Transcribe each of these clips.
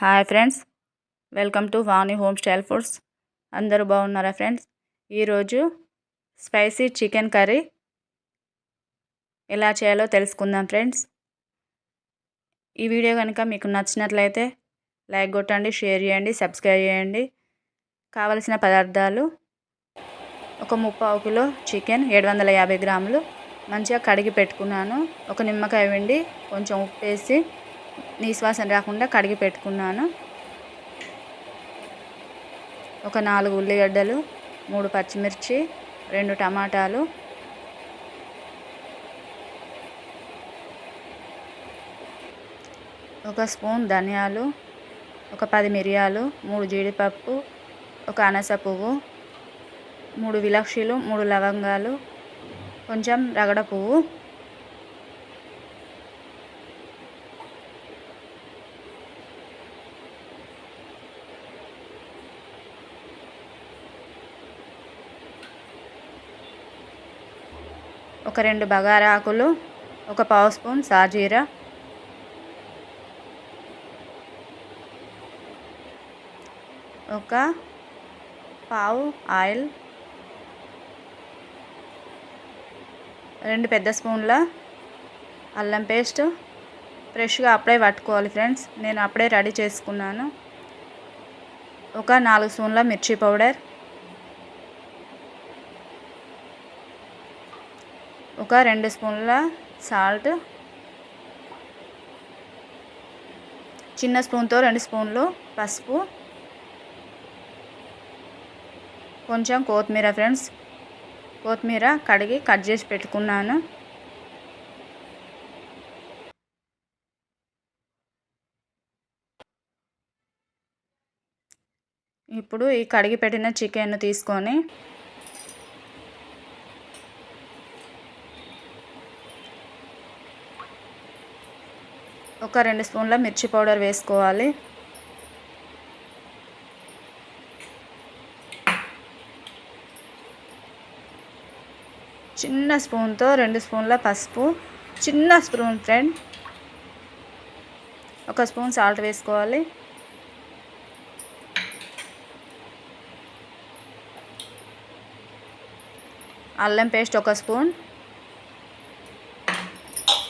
Hi friends welcome to Vani home style foods. అందరూ బాగున్నారా friends? ఈరోజు స్పైసీ చికెన్ కర్రీ ఎలా చేయాలో తెలుసుకుందాం ఫ్రెండ్స్. ఈ వీడియో కనుక మీకు నచ్చినట్లయితే లైక్ కొట్టండి షేర్ చేయండి సబ్స్క్రైబ్ చేయండి. కావలసిన పదార్థాలు ఒక ముప్పావు కిలో చికెన్ ఏడు వందల యాభై గ్రాములు. మంచిగా కడిగి పెట్టుకున్నాను. ఒక నిమ్మకాయ వెండి కొంచెం ఉప్పు వేసి నీశ్వాసన రాకుండా కడిగి పెట్టుకున్నాను. ఒక నాలుగు ఉల్లిగడ్డలు మూడు పచ్చిమిర్చి రెండు టమాటాలు ఒక స్పూన్ ధనియాలు ఒక పది మిరియాలు మూడు జీడిపప్పు ఒక అనస పువ్వు మూడు విలక్షీలు మూడు లవంగాలు కొంచెం రగడ పువ్వు ఒక రెండు బగారా ఆకులు ఒక పావు స్పూన్ సాజీరా. ఒక పావు ఆయిల్. రెండు పెద్ద స్పూన్ల అల్లం పేస్ట్. ఫ్రెష్గా అప్పుడే పట్టుకోవాలి ఫ్రెండ్స్. నేను అప్పుడే రెడీ చేసుకున్నాను. ఒక నాలుగు స్పూన్ల మిర్చి పౌడర్. ఒక రెండు స్పూన్ల సాల్ట్. చిన్న స్పూన్తో రెండు స్పూన్లు పసుపు. కొంచెం కొత్తిమీర ఫ్రెండ్స్. కొత్తిమీర కడిగి కట్ చేసి పెట్టుకున్నాను. ఇప్పుడు ఈ కడిగి పెట్టిన చికెన్ తీసుకొని ఒక రెండు స్పూన్ల మిర్చి పౌడర్ వేసుకోవాలి. చిన్న స్పూన్తో రెండు స్పూన్ల పసుపు. చిన్న స్పూన్ ఫ్రెండ్. ఒక స్పూన్ సాల్ట్ వేసుకోవాలి. అల్లం పేస్ట్ ఒక స్పూన్.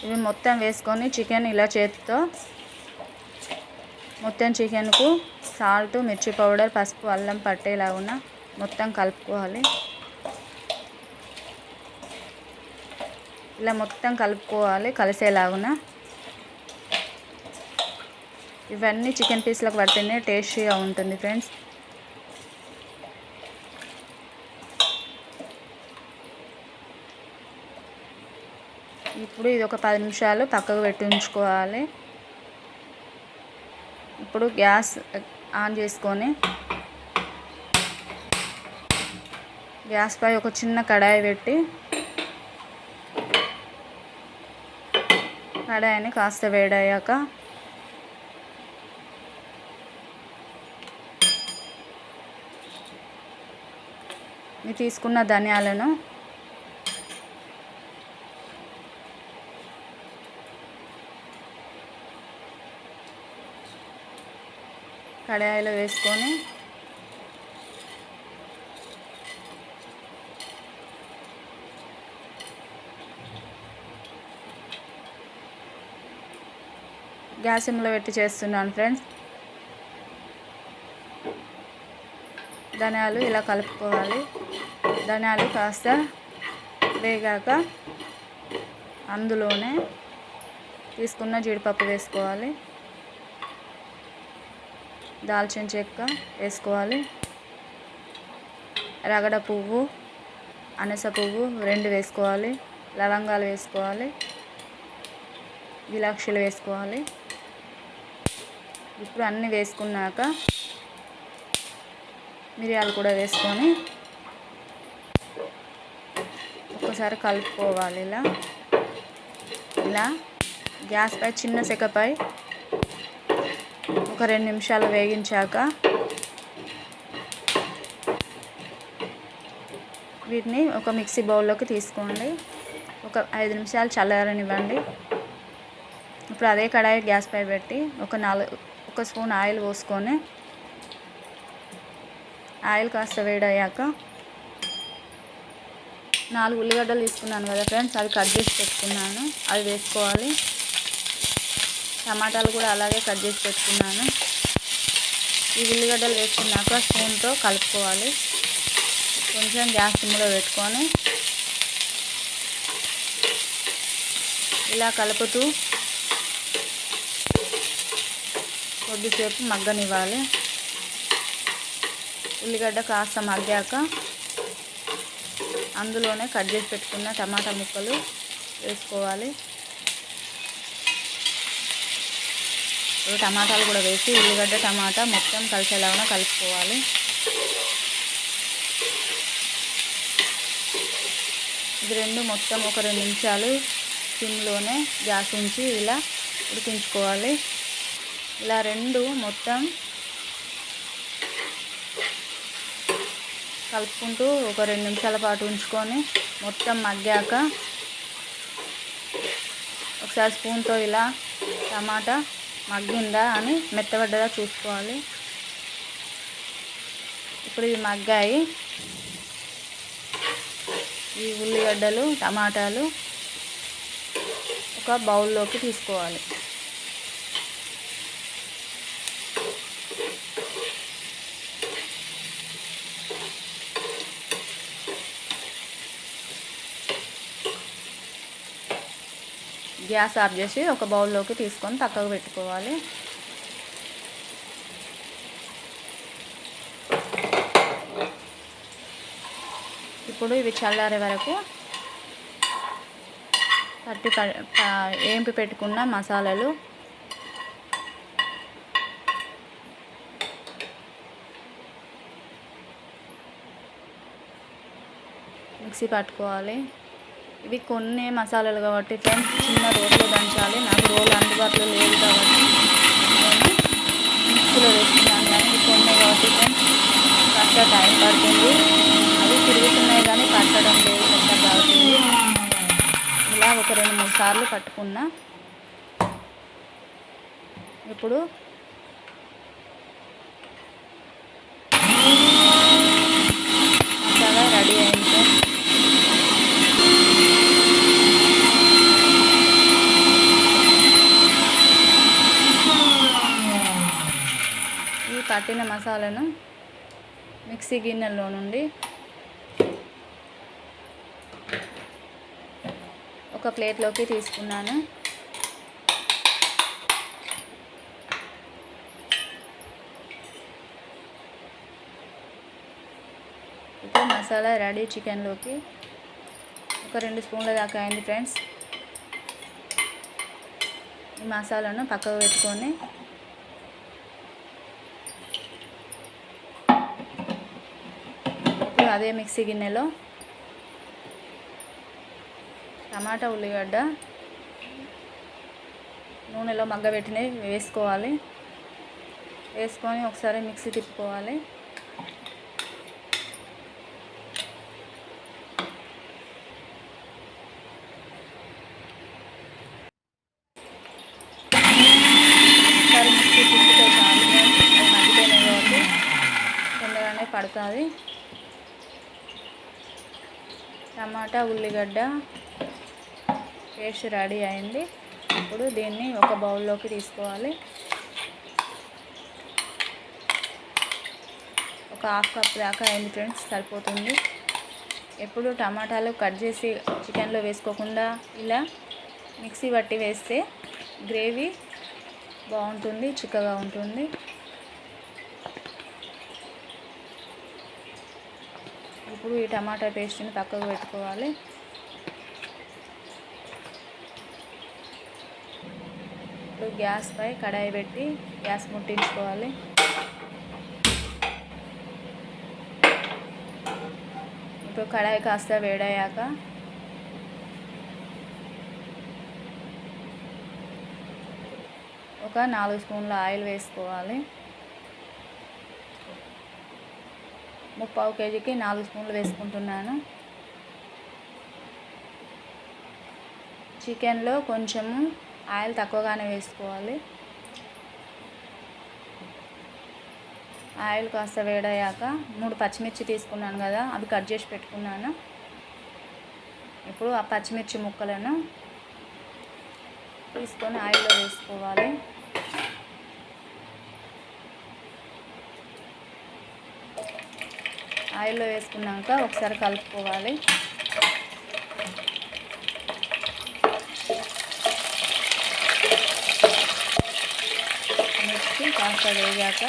ఇవి మొత్తం వేసుకొని చికెన్ ఇలా చేతితో మొత్తం చికెన్కు సాల్ట్ మిర్చి పౌడర్ పసుపు అల్లం పట్టేలాగున్న మొత్తం కలుపుకోవాలి. ఇలా మొత్తం కలుపుకోవాలి కలిసేలాగున ఇవన్నీ చికెన్ పీస్లకు పడితేనే టేస్టీగా ఉంటుంది ఫ్రెండ్స్. ఇప్పుడు ఇది ఒక పది నిమిషాలు పక్కకు పెట్టి ఉంచుకోవాలి. ఇప్పుడు గ్యాస్ ఆన్ చేసుకొని గ్యాస్ పై ఒక చిన్న కడాయి పెట్టి కడాయిని కాస్త వేడయ్యాక తీసుకున్న ధనియాలను కడాయిలో వేసుకొని గ్యాస్ సిమ్లో పెట్టి చేస్తున్నాను ఫ్రెండ్స్. ధనియాలు ఇలా కలుపుకోవాలి. ధనియాలు కాస్త వేగాక అందులోనే తీసుకున్న జీడిపప్పు వేసుకోవాలి. దాల్చిన చెక్క వేసుకోవాలి. రగడ పువ్వు అనస పువ్వు రెండు వేసుకోవాలి. లవంగాలు వేసుకోవాలి. విలాక్షలు వేసుకోవాలి. ఇప్పుడు అన్నీ వేసుకున్నాక మిరియాలు కూడా వేసుకొని ఒక్కసారి కలుపుకోవాలి ఇలా. ఇలా గ్యాస్పై చిన్న సెకపై ఒక రెండు నిమిషాలు వేగించాక వీటిని ఒక మిక్సీ బౌల్లోకి తీసుకోండి. ఒక ఐదు నిమిషాలు చల్లారనివ్వండి. ఇప్పుడు అదే కడాయి గ్యాస్ పై పెట్టి ఒక నాలుగు ఒక స్పూన్ ఆయిల్ పోసుకొని ఆయిల్ కాస్త వేడయ్యాక నాలుగు ఉల్లిగడ్డలు తీసుకున్నాను కదా ఫ్రెండ్స్ అది కట్ చేసి పెట్టుకున్నాను. అది వేసుకోవాలి. టమాటాలు కూడా అలాగే కట్ చేసి పెట్టుకున్నాను. ఈ ఉల్లిగడ్డలు వేసుకున్నాక స్పూన్తో కలుపుకోవాలి. కొంచెం గ్యాస్ సిమ్లో పెట్టుకొని ఇలా కలుపుతూ కొద్దిసేపు మగ్గనివ్వాలి. ఉల్లిగడ్డ కాస్త మగ్గాక అందులోనే కట్ చేసి పెట్టుకున్న టమాటా ముక్కలు వేసుకోవాలి. ఇప్పుడు టమాటాలు కూడా వేసి ఉల్లిగడ్డ టమాటా మొత్తం కలిసేలాగా కలుపుకోవాలి. ఇది రెండు మొత్తం ఒక రెండు నిమిషాలు సిమ్లోనే గ్యాస్ ఉంచి ఇలా ఉడికించుకోవాలి. ఇలా రెండు మొత్తం కలుపుకుంటూ ఒక రెండు నిమిషాల పాటు ఉంచుకొని మొత్తం మగ్గాక ఒకసారి స్పూన్తో ఇలా టమాటా మగ్గిందా అని మెత్తబడ్డదా చూసుకోవాలి. ఇప్పుడు ఇవి మగ్గాయి. ఈ ఉల్లిగడ్డలు టమాటాలు ఒక బౌల్లోకి తీసుకోవాలి. గ్యాస్ ఆఫ్ చేసి ఒక బౌల్లోకి తీసుకొని తక్కువ పెట్టుకోవాలి. ఇప్పుడు ఇవి చల్లారే వరకు పట్టి ఏంపి పెట్టుకున్న మసాలాలు. మిక్సీ పట్టుకోవాలి. ఇవి కొన్ని మసాలాలు కాబట్టి ఫ్రెండ్స్ చిన్న రోట్లో దంచాలి. నాకు రోల్ అందుబాటులో లేదు కాబట్టి నేను మిక్సీలో వేసుకున్నాను కానీ ఇవి కొన్ని కాబట్టి ఫ్రెండ్స్ కాస్త టైం పడుతుంది. అవి తిరుగుతున్నాయి కానీ పట్టడం లేదు పెద్ద కాబట్టి. ఇలా ఒక రెండు మూడు సార్లు పట్టుకున్నా. ఇప్పుడు మసాలా రెడీ అయింది ఈ పట్టిన మసాలాను మిక్సీ గిన్నెలో నుండి ఒక ప్లేట్లోకి తీసుకున్నాను. ఇప్పుడు మసాలా రెడీ చికెన్లోకి ఒక రెండు స్పూన్ల దాకా అయింది ఫ్రెండ్స్. ఈ మసాలాను పక్కకు పెట్టుకొని అదే మిక్సీ గిన్నెలో టమాటా ఉల్లిగడ్డ నూనెలో మగ్గబెట్టినవి వేసుకోవాలి. వేసుకొని ఒకసారి మిక్సీ తిప్పుకోవాలి. పడుతుంది మిక్సీ తిప్పితే చాలు అది మగ్గిపోయినాయి కాబట్టి తొందరగానే పడుతుంది టమాటా ఉల్లిగడ్డ పేస్ట్ రెడీ అయింది. ఇప్పుడు దీన్ని ఒక బౌల్లోకి తీసుకోవాలి. ఒక హాఫ్ కప్ దాకా అయింది ఫ్రెండ్స్ సరిపోతుంది. ఎప్పుడు టమాటాలు కట్ చేసి చికెన్లో వేసుకోకుండా ఇలా మిక్సీ పట్టి వేస్తే గ్రేవీ బాగుంటుంది చిక్కగా ఉంటుంది. ఇప్పుడు ఈ టమాటా పేస్ట్ని పక్కకు పెట్టుకోవాలి. ఇప్పుడు గ్యాస్పై కడాయి పెట్టి గ్యాస్ ముట్టించుకోవాలి. ఇప్పుడు కడాయి కాస్త వేడయ్యాక ఒక నాలుగు స్పూన్ల ఆయిల్ వేసుకోవాలి. ముప్పావు కేజీకి నాలుగు స్పూన్లు వేసుకుంటున్నాను. చికెన్లో కొంచెము ఆయిల్ తక్కువగానే వేసుకోవాలి. ఆయిల్ కాస్త వేడయ్యాక మూడు పచ్చిమిర్చి తీసుకున్నాను కదా అవి కట్ చేసి పెట్టుకున్నాను. ఇప్పుడు ఆ పచ్చిమిర్చి ముక్కలను తీసుకొని ఆయిల్లో వేసుకోవాలి. ఆయిల్లో వేసుకున్నాక ఒకసారి కలుపుకోవాలి. మిర్చి కాస్త వేగాక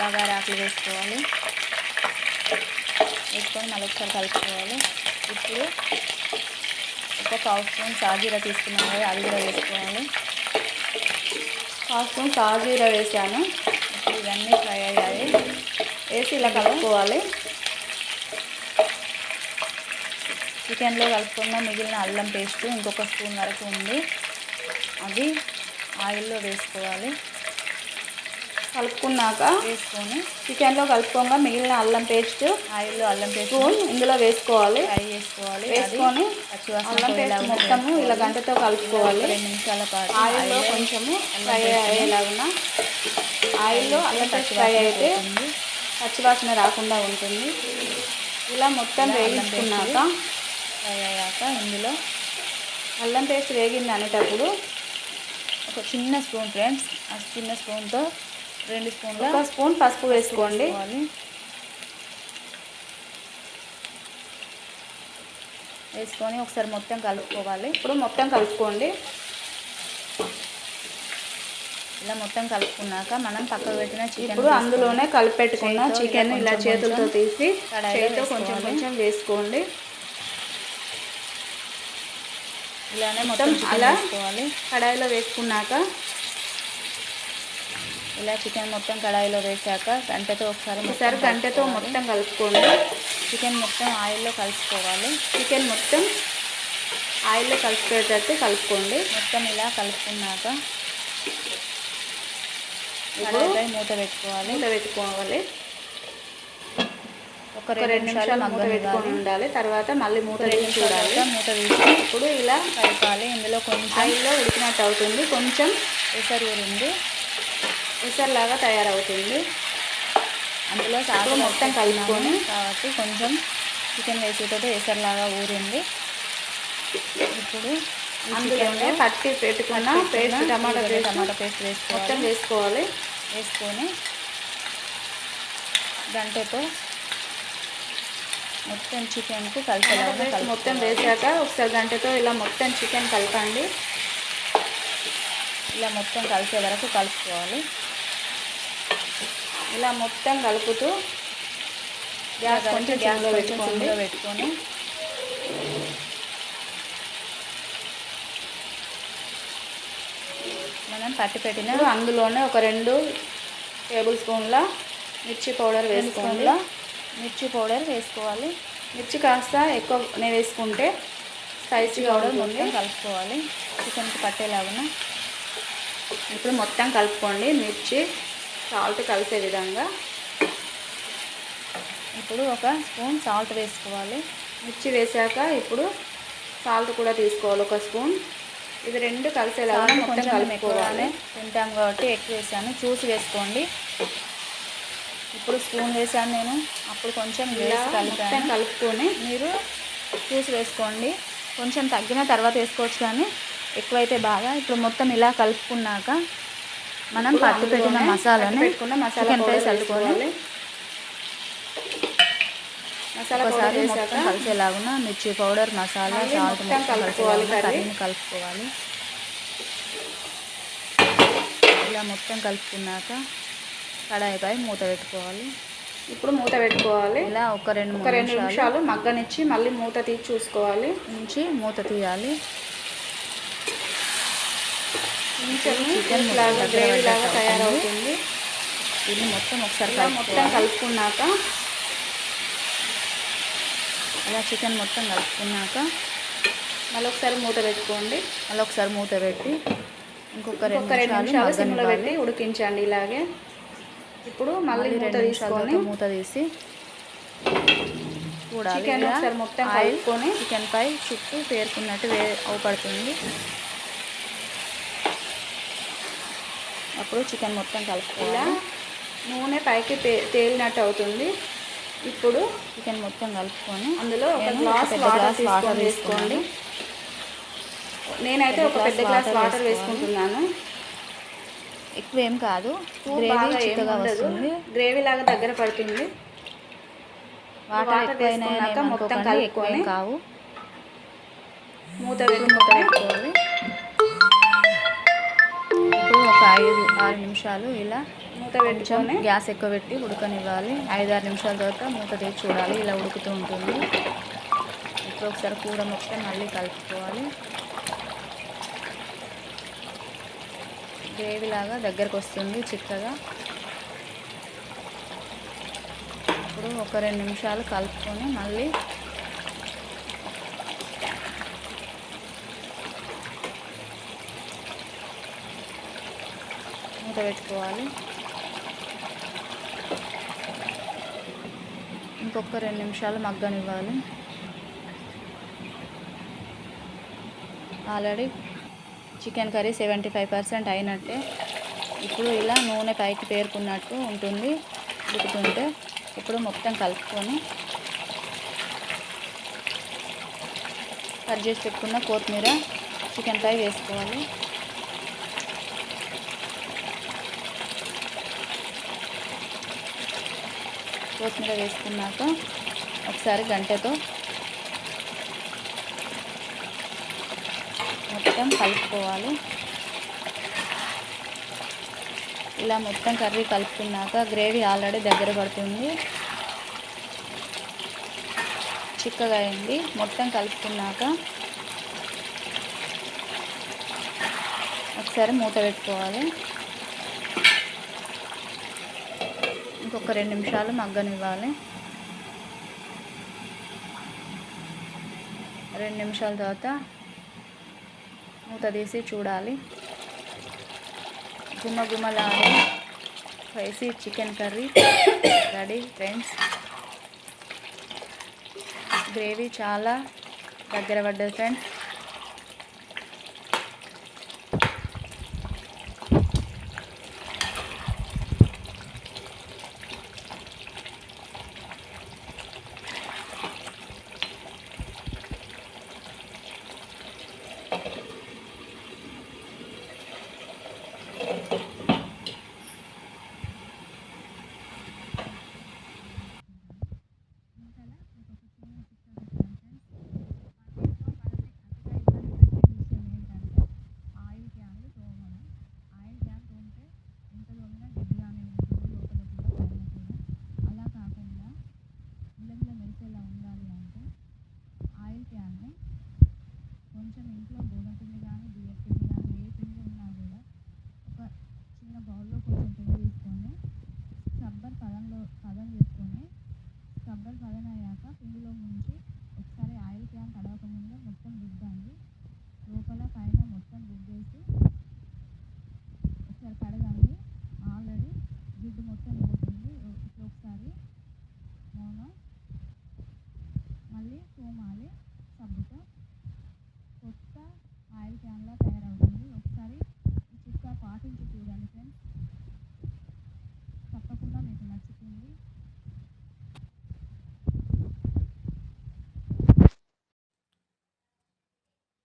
బగారాకులు వేసుకోవాలి. వేసుకొని మళ్ళీ ఒకసారి కలుపుకోవాలి. ఇప్పుడు ఒక పావు స్పూన్ సాజీరా తీసుకున్నాం కదా అది కూడా వేసుకోవాలి. పావు స్పూన్ సాజీరా వేసాను. ఇవన్నీ ఫ్రై అయ్యాయి. వేసి ఇలా కలుపుకోవాలి. చికెన్లో కలుపుకున్న మిగిలిన అల్లం పేస్ట్ ఇంకొక స్పూన్ వరకు ఉంది. అది ఆయిల్లో వేసుకోవాలి. కలుపుకున్నాక వేసుకొని చికెన్లో కలుపుకోగా మిగిలిన అల్లం పేస్ట్ ఆయిల్లో అల్లం పేస్ట్ ఇందులో వేసుకోవాలి. ఫ్రై చేసుకోవాలి. వేసుకొని అల్లం పేస్ట్ మొత్తము ఇలా గంటతో కలుపుకోవాలి. రెండు నిమిషాల పాటు ఆయిల్లో కొంచెము ఫ్రై అయ్యేలాగా ఆయిల్లో అల్లం పేస్ట్ ఫ్రై అయితే పచ్చివాసన రాకుండా ఉంటుంది. ఇలా మొత్తం వేయించుకున్నాక ఫ్రై అయ్యాక ఇందులో అల్లం పేస్ట్ వేగింది అనేటప్పుడు ఒక చిన్న స్పూన్ ఫ్రెండ్స్ ఆ చిన్న స్పూన్తో రెండు స్పూన్లు. ఒక స్పూన్ పసుపు వేసుకోండి. వేసుకొని ఒకసారి మొత్తం కలుపుకోవాలి. ఇప్పుడు మొత్తం కలుపుకోండి. ఇలా మొత్తం కలుపుకున్నాక మనం పక్కకు పెట్టిన చికెన్ ఇప్పుడు అందులోనే కలిపెట్టుకున్న చికెన్ ఇలా చేతులతో తీసి చేతితో కొంచెం కొంచెం వేసుకోండి. ఇలానే మొత్తం అలా కడాయిలో వేసుకున్నాక ఇలా చికెన్ మొత్తం కడాయిలో వేసాక గంటతో ఒకసారి ఒకసారి గంటతో మొత్తం కలుపుకోండి. చికెన్ మొత్తం ఆయిల్లో కలుపుకోవాలి. చికెన్ మొత్తం ఆయిల్లో కలిసిపోయేటట్టు కలుపుకోండి. మొత్తం ఇలా కలుపుకున్నాక కడాయిపై మూత పెట్టుకోవాలి. మూత పెట్టుకోవాలి. ఒక రెండు నిమిషాలు మూత పెట్టుకొని ఉండాలి. తర్వాత మళ్ళీ మూత తీసి చూడాలి. మూత తీసి ఇప్పుడు ఇలా కలపాలి. ఇందులో కొంచెం ఆయిల్లో ఉడికినట్టు అవుతుంది. కొంచెం ఎసరు ఊరింది ఎసరులాగా తయారవుతుంది. అందులో సాగు మొత్తం కలుపుకొని కాబట్టి కొంచెం చికెన్ వేసేటప్పుడు ఎసరులాగా ఊరింది. ఇప్పుడు అందులోనే పట్టి పెట్టుకున్న paste tomato paste tomato paste వేసుకోవాలి. మొత్తం వేసుకోవాలి. వేసుకొని గంటతో మొత్తం చికెన్కు కలిపేలాగా మొత్తం వేసాక ఒకసారి గంటతో ఇలా మొత్తం చికెన్ కలపండి. ఇలా మొత్తం కలిసే వరకు కలుపుకోవాలి. ఇలా మొత్తం కలుపుతూ గ్యాస్ కొంచెం గ్యాస్లో పెట్టుకోండి. పెట్టుకొని మనం పట్టి పెట్టిన అందులోనే ఒక రెండు టేబుల్ స్పూన్ల మిర్చి పౌడర్ వేసుకోండి. మిర్చి పౌడర్ వేసుకోవాలి. మిర్చి కాస్త ఎక్కువ వేసుకుంటే స్పైసీ పౌడర్ మొత్తం కలుపుకోవాలి. చికెన్కి పట్టేలాగా ఇప్పుడు మొత్తం కలుపుకోండి. మిర్చి సాల్ట్ కలిసే విధంగా ఇప్పుడు ఒక స్పూన్ సాల్ట్ వేసుకోవాలి. మిర్చి వేసాక ఇప్పుడు సాల్ట్ కూడా తీసుకోవాలి ఒక స్పూన్. ఇది రెండు కలిసేలాగా మొత్తం కలుపుకోవాలి. తింటాం కాబట్టి ఎక్కువ వేసాను. చూసి వేసుకోండి. ఇప్పుడు స్పూన్ వేసాను నేను. అప్పుడు కొంచెం కలిపాను. కలుపుకొని మీరు చూసి వేసుకోండి. కొంచెం తగ్గిన తర్వాత వేసుకోవచ్చు కానీ ఎక్కువైతే బాగా. ఇప్పుడు మొత్తం ఇలా కలుపుకున్నాక మనం పట్టు పెట్టిన మసాలాని పెట్టుకున్న మసాలా పై చల్లుకోవాలి మసాలా ఒకసారి మొత్తం కలిసేలాగున మిర్చి పౌడర్ మసాలా సాల్ట్ మొత్తం కలుపుకోవాలి కర్రీని కలుపుకోవాలి. ఇలా మొత్తం కలుపుకున్నాక కడాయిపై మూత పెట్టుకోవాలి. ఇప్పుడు మూత పెట్టుకోవాలి. ఇలా ఒక రెండు ఒక రెండు నిమిషాలు మగ్గనిచ్చి మళ్ళీ మూత తీసి చూసుకోవాలి. నుంచి మూత తీయాలి. చికెన్ లాగా గ్రేవీ లాగా తయారవుతుంది. దీన్ని మొత్తం ఒకసారి మొత్తం కలుపుకున్నాక అలా చికెన్ మొత్తం కలుపుకున్నాక మళ్ళీ ఒకసారి మూత పెట్టుకోండి. మళ్ళీ ఒకసారి మూత పెట్టి ఇంకొక రెండు నిమిషాలు సిమ్లో పెట్టి ఉడికించండి ఇలాగే. ఇప్పుడు మళ్ళీ మూత తీసుకొని మూత తీసి చికెన్ ఒకసారి మొత్తం కలుపుకొని చికెన్ పై చుట్టూ పేరుకున్నట్టు వే అవుపడుతుంది. అప్పుడు చికెన్ మొత్తం కలుపుకోవాలి. నూనె పైకి తేలినట్టు అవుతుంది. ఇప్పుడు చికెన్ మొత్తం కలుపుకొని అందులో ఒక గ్లాస్ వాటర్ గ్లాస్ వాటర్ వేసుకోండి. నేనైతే ఒక పెద్ద గ్లాస్ వాటర్ వేసుకుంటున్నాను. ఎక్కువ ఏం కాదు గ్రేవీ చిక్కగా వస్తుంది. గ్రేవీ లాగా దగ్గర పడుతుంది. వాటర్ ఎక్కువైనా మొత్తం కలుపుకొని కావు. మూత ఇప్పుడు మూత పెట్టుకోవాలి. ఒక ఐదు ఆరు నిమిషాలు ఇలా మూత పెట్టుకొని గ్యాస్ ఎక్కువ పెట్టి ఉడకనివ్వాలి. ఐదు ఆరు నిమిషాల తర్వాత మూత తీసి చూడాలి. ఇలా ఉడుకుతూ ఉంటుంది. ఇప్పుడు ఒకసారి కూర మొత్తం మళ్ళీ కలుపుకోవాలి. గ్రేవీ లాగా దగ్గరకు వస్తుంది చిక్కగా. ఇప్పుడు ఒక రెండు నిమిషాలు కలుపుకొని మళ్ళీ పెట్టుకోవాలి. ఇంకొక రెండు నిమిషాలు మగ్గనివ్వాలి. Already chicken curry seventy five percent అయినట్టే. ఇప్పుడు ఇలా నూనె పైకి పేరుకున్నట్టు ఉంటుంది. ఉడుకుతుంటే ఇప్పుడు మొత్తం కలుపుకొని కట్ చేసి పెట్టుకున్న కొత్తిమీర చికెన్ ఫ్రై వేసుకోవాలి. కొత్తిమీర వేసుకున్నాక ఒకసారి గంటతో మొత్తం కలుపుకోవాలి. ఇలా మొత్తం కర్రీ కలుపుకున్నాక గ్రేవీ ఆల్రెడీ దగ్గర పడుతుంది. చిక్కగా అయింది. మొత్తం కలుపుకున్నాక ఒకసారి మూత పెట్టుకోవాలి. ఇంకొక రెండు నిమిషాలు మగ్గనివ్వాలి. రెండు నిమిషాల తర్వాత మూత తీసి చూడాలి. గుమ్మ spicy chicken curry ready friends. Gravy చాలా దగ్గర పడ్డది ఫ్రెండ్స్ ఆయిల్ క్యాన్లు తోమడం ఆయిల్ క్యాన్ తోమితే ఎంత తోమినా జిడ్డుగానే ఉంటుంది లోపల కూడా పైన కూడా అలా కాకుండా మిలమిల మెరిసేలా ఉండాలి అంటే ఆయిల్ క్యాన్ని కొంచెం ఇంట్లో గోధుమ పిండి కానీ బియ్యం పిండి కానీ ఏ పిండి ఉన్నా కూడా ఒక చిన్న బౌల్లో కొంచెం పిండి తీసుకొని స్క్రబ్బర్ పదంలో పదం చేసుకొని స్క్రబ్బర్ పదం అయ్యాక పిండిలో ముంచి ఒకసారి ఆయిల్ క్యాన్ తడవక ముందే మొత్తం రుద్దండి లోపల పైన మొత్తం రుద్దేసి ఒకసారి కడగండి ఆల్రెడీ జిడ్డు మొత్తం పోతుంది ఇప్పుడు ఒకసారి మౌనం మళ్ళీ తోమాలి సబ్బుతో కొత్త ఆయిల్ క్యాన్లా తయారవుతుంది ఒకసారి ఈ చిట్కా పాటించి చూడండి ఫ్రెండ్స్ తప్పకుండా మీకు నచ్చుతుంది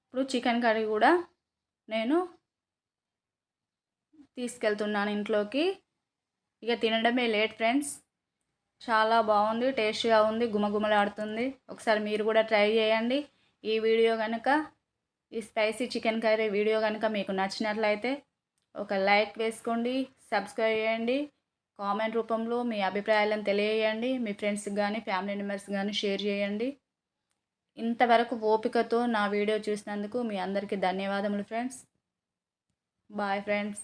ఇప్పుడు చికెన్ కర్రీ కూడా నేను తీసుకెళ్తున్నాను ఇంట్లోకి. ఇక తినడమే లేట్ ఫ్రెండ్స్. చాలా బాగుంది టేస్ట్గా ఉంది గుమగుమలాడుతుంది. ఒకసారి మీరు కూడా ట్రై చేయండి. ఈ వీడియో కనుక ఈ స్పైసీ చికెన్ కర్రీ వీడియో కనుక మీకు నచ్చినట్లయితే ఒక లైక్ వేసుకోండి సబ్స్క్రైబ్ చేయండి. కామెంట్ రూపంలో మీ అభిప్రాయాలను తెలియజేయండి. మీ ఫ్రెండ్స్కి కానీ ఫ్యామిలీ మెంబర్స్ కానీ షేర్ చేయండి. ఇంతవరకు ఓపికతో నా వీడియో చూసినందుకు మీ అందరికీ ధన్యవాదములు ఫ్రెండ్స్. Bye friends.